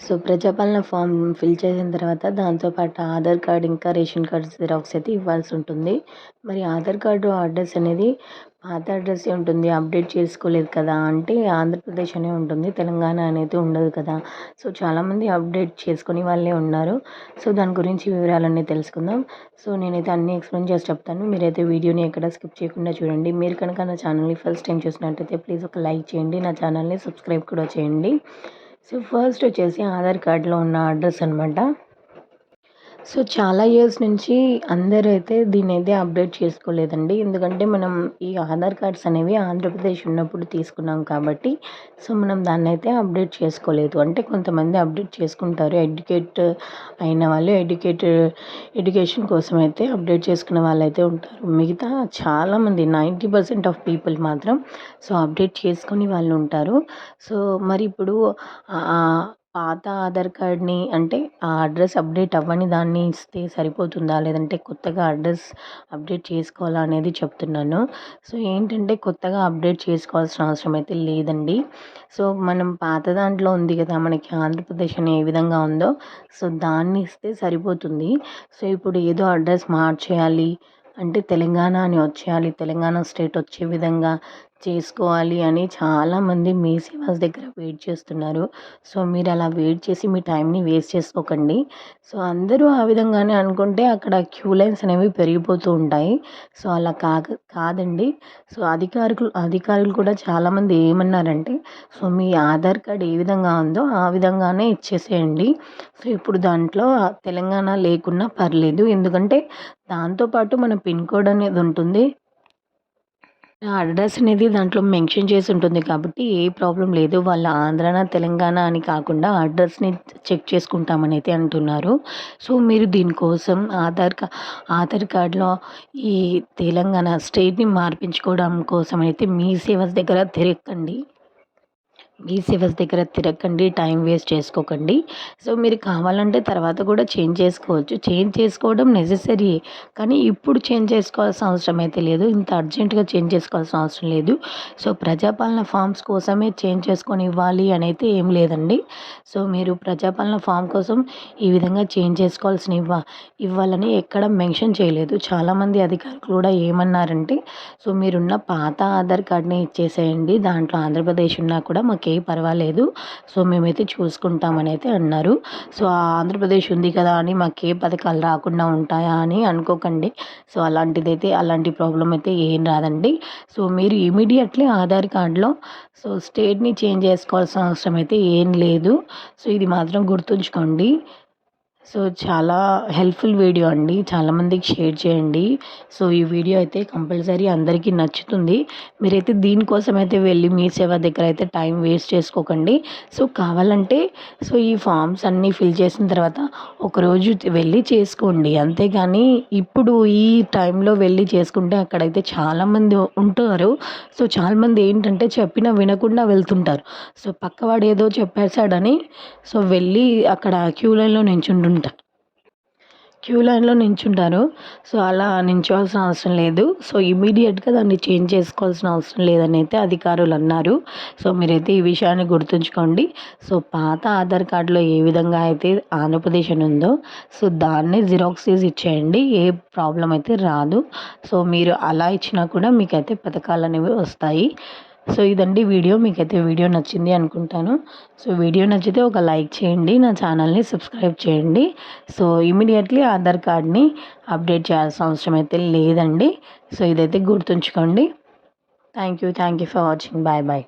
so Praja Palana form fill చేసిన తర్వాత దాంతోపాటు ఆధార్ కార్డ్ ఇంకా రేషన్ కార్డ్ జిరాక్స్ అయితే ఇవ్వాల్సి ఉంటుంది. మరి ఆధార్ కార్డు అడ్రస్ అనేది పాత అడ్రస్సే ఉంటుంది? అప్డేట్ చేసుకోలేదు కదా? అంటే ఆంధ్రప్రదేశ్ అనే ఉంటుంది తెలంగాణ అనేది ఉండదు కదా? సో చాలామంది అప్డేట్ చేసుకుని వాళ్ళే ఉన్నారు. సో దాని గురించి వివరాలన్నీ తెలుసుకుందాం. సో నేనైతే అన్నీ ఎక్స్ప్లెయిన్ చేసి చెప్తాను. మీరైతే వీడియోని ఎక్కడ స్కిప్ చేయకుండా చూడండి. మీరు కనుక నా ఛానల్ని ఫస్ట్ టైం చూసినట్టయితే ప్లీజ్ ఒక లైక్ చేయండి. నా ఛానల్ని సబ్స్క్రైబ్ కూడా చేయండి. సో ఫస్ట్ వచ్చేసి ఆధార్ కార్డులో ఉన్న అడ్రస్ అనమాట సో చాలా ఇయర్స్ నుంచి అందరూ అయితే దీన్ని అయితే అప్డేట్ చేసుకోలేదండి. ఎందుకంటే మనం ఈ ఆధార్ కార్డ్స్ అనేవి ఆంధ్రప్రదేశ్ ఉన్నప్పుడు తీసుకున్నాం కాబట్టి సో మనం దాన్ని అయితే అప్డేట్ చేసుకోలేదు. అంటే కొంతమంది అప్డేట్ చేసుకుంటారు. ఎడ్యుకేట్ అయిన వాళ్ళు ఎడ్యుకేట్ ఎడ్యుకేషన్ కోసం అయితే అప్డేట్ చేసుకున్న వాళ్ళు అయితే ఉంటారు. మిగతా చాలామంది నైంటీ పర్సెంట్ ఆఫ్ పీపుల్ మాత్రం సో అప్డేట్ చేసుకొని వాళ్ళు ఉంటారు. సో మరి ఇప్పుడు పాత ఆధార్ కార్డ్ని అంటే ఆ అడ్రస్ అప్డేట్ అవ్వని దాన్ని ఇస్తే సరిపోతుందా? లేదంటే కొత్తగా అడ్రస్ అప్డేట్ చేసుకోవాలా అనేది చెప్తున్నాను. సో ఏంటంటే కొత్తగా అప్డేట్ చేసుకోవాల్సిన అవసరం అయితే లేదండి. సో మనం పాత దాంట్లో ఉంది కదా మనకి ఆంధ్రప్రదేశ్ అని ఏ విధంగా ఉందో సో దాన్ని ఇస్తే సరిపోతుంది. సో ఇప్పుడు ఏదో అడ్రస్ మార్చేయాలి అంటే తెలంగాణ అని వచ్చేయాలి తెలంగాణ స్టేట్ వచ్చే విధంగా చేసుకోవాలి అని చాలామంది మీ సేవాస్ దగ్గర వెయిట్ చేస్తున్నారు. సో మీరు అలా వెయిట్ చేసి మీ టైంని వేస్ట్ చేసుకోకండి. సో అందరూ ఆ విధంగానే అనుకుంటే అక్కడ క్యూ లైన్స్ అనేవి పెరిగిపోతూ ఉంటాయి. సో అలా కాక కాదండి. సో అధికారులు అధికారులు కూడా చాలామంది ఏమన్నారంటే సో మీ ఆధార్ కార్డ్ ఏ విధంగా ఉందో ఆ విధంగానే ఇచ్చేసేయండి. సో ఇప్పుడు దాంట్లో తెలంగాణ లేకున్నా పర్లేదు. ఎందుకంటే దాంతోపాటు మన పిన్ కోడ్ అనేది ఉంటుంది. అడ్రస్ అనేది దాంట్లో మెన్షన్ చేసి ఉంటుంది కాబట్టి ఏ ప్రాబ్లం లేదు. వాళ్ళ ఆంధ్రాన తెలంగాణ అని కాకుండా అడ్రస్ని చెక్ చేసుకుంటామని అయితే అంటున్నారు. సో మీరు దీనికోసం ఆధార్ కార్డ్ ఆధార్ కార్డ్లో ఈ తెలంగాణ స్టేట్ని మార్పించుకోవడం కోసం అయితే మీ సేవ దగ్గర తిరగండి ఈ సేవస్ దగ్గర తిరగకండి టైం వేస్ట్ చేసుకోకండి. సో మీరు కావాలంటే తర్వాత కూడా చేంజ్ చేసుకోవచ్చు. చేంజ్ చేసుకోవడం నెససరీ కానీ ఇప్పుడు చేంజ్ చేసుకోవాల్సిన అవసరం అయితే లేదు. ఇంత అర్జెంటుగా చేంజ్ చేసుకోవాల్సిన అవసరం లేదు. సో ప్రజాపాలన ఫామ్స్ కోసమే చేంజ్ చేసుకొని ఇవ్వాలి అని అయితే ఏం లేదండి. సో మీరు ప్రజాపాలన ఫామ్ కోసం ఈ విధంగా చేంజ్ చేసుకోవాల్సిన ఇవ్వ ఇవ్వాలని ఎక్కడ మెన్షన్ చేయలేదు. చాలామంది అధికారులు కూడా ఏమన్నారంటే సో మీరున్న పాత ఆధార్ కార్డ్ని ఇచ్చేసేయండి. దాంట్లో ఆంధ్రప్రదేశ్ ఉన్నా కూడా మాకు ఓకే పర్వాలేదు. సో మేమైతే చూసుకుంటామని అయితే అన్నారు. సో ఆంధ్రప్రదేశ్ ఉంది కదా అని మాకు ఏ పథకాలు రాకుండా ఉంటాయా అని అనుకోకండి. సో అలాంటిదైతే అలాంటి ప్రాబ్లం అయితే ఏం రాదండి. సో మీరు ఇమీడియట్లీ ఆధార్ కార్డులో సో స్టేట్ని చేంజ్ చేసుకోవాల్సిన అవసరం అయితే ఏం లేదు. సో ఇది మాత్రం గుర్తుంచుకోండి. సో చాలా హెల్ప్ఫుల్ వీడియో అండి. చాలామందికి షేర్ చేయండి. సో ఈ వీడియో అయితే కంపల్సరీ అందరికీ నచ్చుతుంది. మీరైతే దీనికోసం అయితే వెళ్ళి మీ సేవ దగ్గర అయితే టైం వేస్ట్ చేసుకోకండి. సో కావాలంటే సో ఈ ఫామ్స్ అన్నీ ఫిల్ చేసిన తర్వాత ఒకరోజు వెళ్ళి చేసుకోండి. అంతేగాని ఇప్పుడు ఈ టైంలో వెళ్ళి చేసుకుంటే అక్కడైతే చాలామంది ఉంటారు సో చాలామంది ఏంటంటే చెప్పినా వినకుండా వెళ్తుంటారు. సో పక్కవాడు ఏదో చెప్పేశాడని సో వెళ్ళి అక్కడ క్యూ లైన్లో నించుంటుంటారు. క్యూ లైన్లో నించుంటారు. సో అలా నించోవాల్సిన అవసరం లేదు. సో ఇమీడియట్గా దాన్ని చేంజ్ చేసుకోవాల్సిన అవసరం లేదని అయితే అధికారులు అన్నారు. సో మీరైతే ఈ విషయాన్ని గుర్తుంచుకోండి. సో పాత ఆధార్ కార్డులో ఏ విధంగా అయితే ఆంధ్రప్రదేశ్ అని ఉందో సో దాన్నే జిరాక్స్ తీసి ఇచ్చేయండి. ఏ ప్రాబ్లం అయితే రాదు. సో మీరు అలా ఇచ్చినా కూడా మీకైతే పథకాలు అనేవి వస్తాయి. సో ఇదండి వీడియో. మీకైతే వీడియో నచ్చింది అనుకుంటాను. సో వీడియో నచ్చితే ఒక లైక్ చేయండి. నా ఛానల్ని సబ్స్క్రైబ్ చేయండి. సో ఇమీడియట్లీ ఆధార్ కార్డ్ని అప్డేట్ చేయాల్సిన అవసరం అయితే లేదండి. సో ఇదైతే గుర్తుంచుకోండి. Thank you. Thank you for watching. Bye bye.